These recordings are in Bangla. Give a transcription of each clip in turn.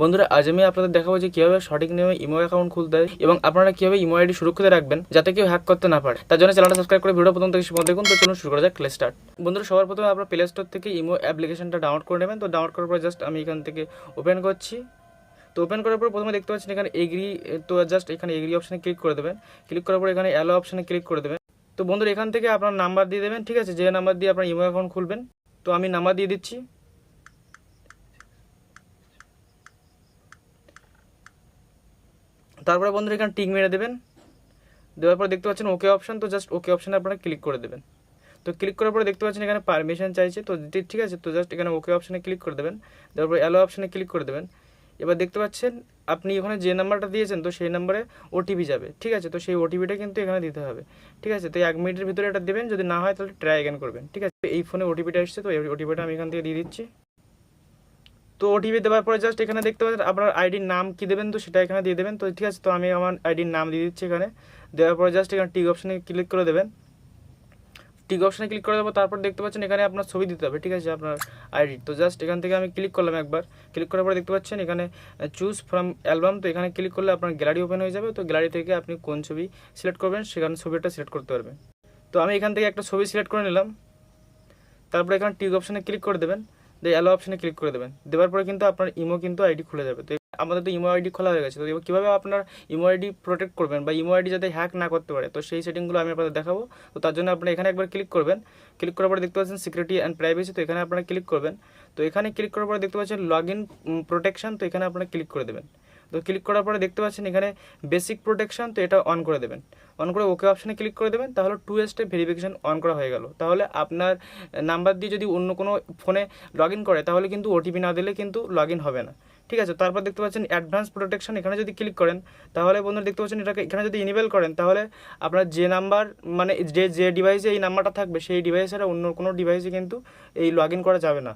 বন্ধুরা, আজ আমি আপনাদের দেখাবো যে কীভাবে সঠিক নিয়মে ইমো অ্যাকাউন্ট খুলতে হয় এবং আপনারা কীভাবে ইমো আইডি সুরক্ষিত রাখবেন যাতে কেউ হ্যাক করতে না পারে। তার জন্য চ্যানেলটা সাবস্ক্রাইব করে ভিডিও প্রথম থেকে পর্যন্ত দেখুন। তো চলুন শুরু করা যাক ক্লে স্টার্ট বন্ধুরা, সবার প্রথমে আপনার প্লে স্টোর থেকে ইমো অ্যাপ্লিকেশনটা ডাউনলোড করে নেবেন। তো ডাউনলোড করার পর জাস্ট আমি এখান থেকে ওপেন করছি। তো ওপেন করার পর প্রথমে দেখতে পাচ্ছেন এখানে এগ্রি তো জাস্ট এখানে এগ্রি অপশানে ক্লিক করে দেবেন। ক্লিক করার পর এখানে অ্যালো অপশানে ক্লিক করে দেবেন। তো বন্ধুরা, এখান থেকে আপনার নাম্বার দিয়ে দেবেন, ঠিক আছে? যে নাম্বার দিয়ে আপনার ইমো অ্যাকাউন্ট খুলবেন। তো আমি নাম্বার দিয়ে দিচ্ছি। তারপরে বন্ধুরা এখানে টিক মেরে দেবেন। দেওয়ার পর দেখতে পাচ্ছেন ওকে অপশন তো জাস্ট ওকে অপশানে আপনারা ক্লিক করে দেবেন। তো ক্লিক করার পরে দেখতে পাচ্ছেন এখানে পারমিশন চাইছে, তো ঠিক- আছে, তো জাস্ট এখানে ওকে অপশানে ক্লিক করে দেবেন। দেওয়ার পর অ্যালো অপশানে ক্লিক করে দেবেন। এবার দেখতে পাচ্ছেন আপনি ওখানে যে নাম্বারটা দিয়েছেন, তো সেই নাম্বারে ওটিপি যাবে, ঠিক আছে? তো সেই ওটিপিটা কিন্তু এখানে দিতে হবে, ঠিক আছে? তো এক মিনিটের ভিতরে এটা দেবেন, যদি না হয় তাহলে ট্রাই অ্যাগেন করবেন, ঠিক আছে? এই ফোনে ওটিপিটা এসছে, তো ওটিপিটা আমি এখান থেকে দিয়ে দিচ্ছি। তো ওটিপি দেওয়ার পরে জাস্ট এখানে দেখতে পাচ্ছেন আপনার আইডির নাম কি দেবেন তো সেটা এখানে দিয়ে দেবেন। তো ঠিক আছে, তো আমি আমার আইডির নাম দিয়ে দিচ্ছি এখানে। দেওয়ার পরে জাস্ট এখানে টিক অপশানে ক্লিক করে দেবেন। টিক অপশানে ক্লিক করে দেবো তারপর দেখতে পাচ্ছেন এখানে আপনার ছবি দিতে হবে, ঠিক আছে, আপনার আইডি তো জাস্ট এখান থেকে আমি ক্লিক করলাম একবার। ক্লিক করার পরে দেখতে পাচ্ছেন এখানে চুজ ফ্রম অ্যালবাম তো এখানে ক্লিক করলে আপনার গ্যালারি ওপেন হয়ে যাবে। তো গ্যালারি থেকে আপনি কোন ছবি সিলেক্ট করবেন, সেখানে ছবিটা সিলেক্ট করতে পারবেন। তো আমি এখান থেকে একটা ছবি সিলেক্ট করে নিলাম। তারপরে এখানে টিক অপশানে ক্লিক করে দেবেন। দিয়ে অ্যালো অপশানে ক্লিক করে দেবেন। দেওয়ার পরে কিন্তু আপনার ইমো কিন্তু আইডি খুলে যাবে। তো আমাদের তো ইমো আইডি খোলা হয়ে গেছে। তো কীভাবে আপনার ইমো আইডি প্রোটেক্ট করবেন বা ইমো আইডি যাতে হ্যাক না করতে পারে? তো সেই সেটিংগুলো আমি আপনাদের দেখাবো। তো তার জন্য আপনি এখানে একবার ক্লিক করবেন। ক্লিক করার পরে দেখতে পাচ্ছেন সিকিউরিটি অ্যান্ড প্রাইভেসি তো এখানে আপনারা ক্লিক করবেন। তো এখানে ক্লিক করার পরে দেখতে পাচ্ছেন লগ ইন প্রোটেকশন তো এখানে আপনারা ক্লিক করে দেবেন। তো ক্লিক করার পরে দেখতে পাচ্ছেন এখানে বেসিক প্রোটেকশন তো এটা অন করে দেবেন। অন করে ওকে অপশানে ক্লিক করে দেবেন, তাহলে টু স্টেপ ভেরিফিকেশন অন করা হয়ে গেল। তাহলে আপনার নাম্বার দিয়ে যদি অন্য কোনো ফোনে লগ করে, তাহলে কিন্তু ওটিপি না দিলে কিন্তু লগ হবে না। ঠিক আছে? তারপর দেখতে পাচ্ছেন অ্যাডভান্স প্রোটেকশন এখানে যদি ক্লিক করেন, তাহলে বন্ধুরা দেখতে পাচ্ছেন এটাকে, এখানে যদি ইনেবল করেন, তাহলে আপনার যে নাম্বার মানে যে যে ডিভাইসে এই নাম্বারটা থাকবে, সেই ডিভাইসের অন্য কোনো ডিভাইসে কিন্তু এই লগ করা যাবে না।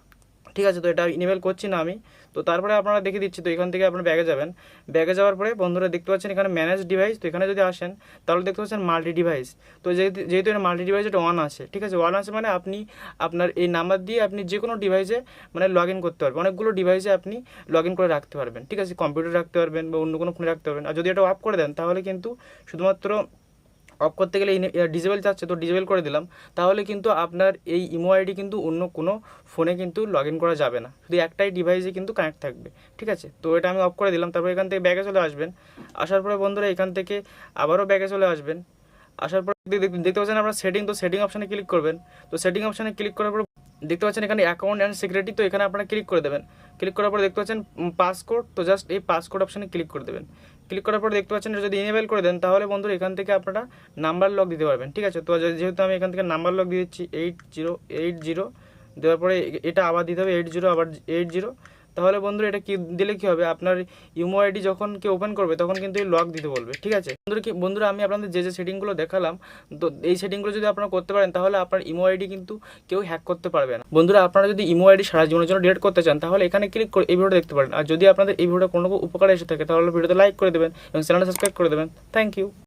ঠিক আছে, তো এটা ইমেল করছি না আমি। তো তারপরে আপনারা দেখে দিচ্ছি, তো এখান থেকে আপনার ব্যাগে যাবেন। ব্যাগে যাওয়ার পরে বন্ধুরা দেখতে পাচ্ছেন এখানে ম্যানেজ ডিভাইস তো এখানে যদি আসেন, তাহলে দেখতে পাচ্ছেন মাল্টি ডিভাইস তো যেহেতু যেহেতু এটা মাল্টি ডিভাইস এটা ওয়ান আছে, ঠিক আছে? ওয়ান আছে মানে আপনি, আপনার এই নাম্বার দিয়ে আপনি যে কোনো ডিভাইসে মানে লগ ইন করতে পারবেন। অনেকগুলো ডিভাইসে আপনি লগ ইন করে রাখতে পারবেন, ঠিক আছে? কম্পিউটার রাখতে পারবেন বা অন্য কোনো ফোনে রাখতে পারবেন। আর যদি এটা অফ করে দেন, তাহলে কিন্তু শুধুমাত্র অফ করতে গেলে ডিজেবল চাচ্ছে, তো ডিজেবল করে দিলাম। তাহলে কিন্তু আপনার এই ইমো আইডি কিন্তু অন্য কোনো ফোনে কিন্তু লগ করা যাবে না। শুধু একটাই ডিভাইসে কিন্তু কানেক্ট থাকবে, ঠিক আছে? তো এটা আমি অফ করে দিলাম, তারপর এখান থেকে ব্যাগে চলে আসবেন। আসার পরে বন্ধুরা, এখান থেকে আবারও ব্যাগে চলে আসবেন। আসার পর দেখ- দেখ- দেখতে পাচ্ছেন আপনার সেটিং তো সেটিং অপশানে ক্লিক করবেন। তো সেটিং অপশানে ক্লিক করার পর দেখতে পাচ্ছেন এখানে অ্যাকাউন্ট অ্যান্ড সিকিউরিটি তো এখানে আপনারা ক্লিক করে দেবেন। ক্লিক করার পর দেখতে পাচ্ছেন পাসকোড তো জাস্ট এই পাসকোড অপশানে ক্লিক করে দেবেন। ক্লিক করার পর দেখতে পাচ্ছেন যদি ইনেবেল করে দেন, তাহলে বন্ধুরা এখান থেকে আপনারা নাম্বার লক দিতে পারবেন, ঠিক আছে? তো যেহেতু আমি এখান থেকে নাম্বার লক দিয়ে দিচ্ছি এইট জিরো এইট জিরো দেওয়ার পরে এটা আবার দিতে হবে এইট জিরো আবার এইট জিরো তাহলে বন্ধুরা এটা কি দিলে কি হবে? আপনার ইমো আইডি যখন কেউ ওপেন করবে, তখন কিন্তু এই লক দিতে বলবে, ঠিক আছে? বন্ধুরা কি বন্ধুরা, আমি আপনাদের যে যে সেটিংগুলো দেখালাম, তো এই সেটিংগুলো যদি আপনারা করতে পারেন, তাহলে আপনার ইমো আইডি কিন্তু কেউ হ্যাক করতে পারবে না। বন্ধুরা, আপনারা যদি ইমো আইডি সারা জীবনের জন্য ডিলিট করতে চান, তাহলে এখানে ক্লিক করে এই ভিডিওটা দেখতে পারেন। আর যদি আপনাদের এই ভিডিওটা কোনো উপকার এসে থাকে, তাহলে ভিডিওতে লাইক করে দেবেন এবং চ্যানেলটা সাবস্ক্রাইব করে দেবেন। Thank you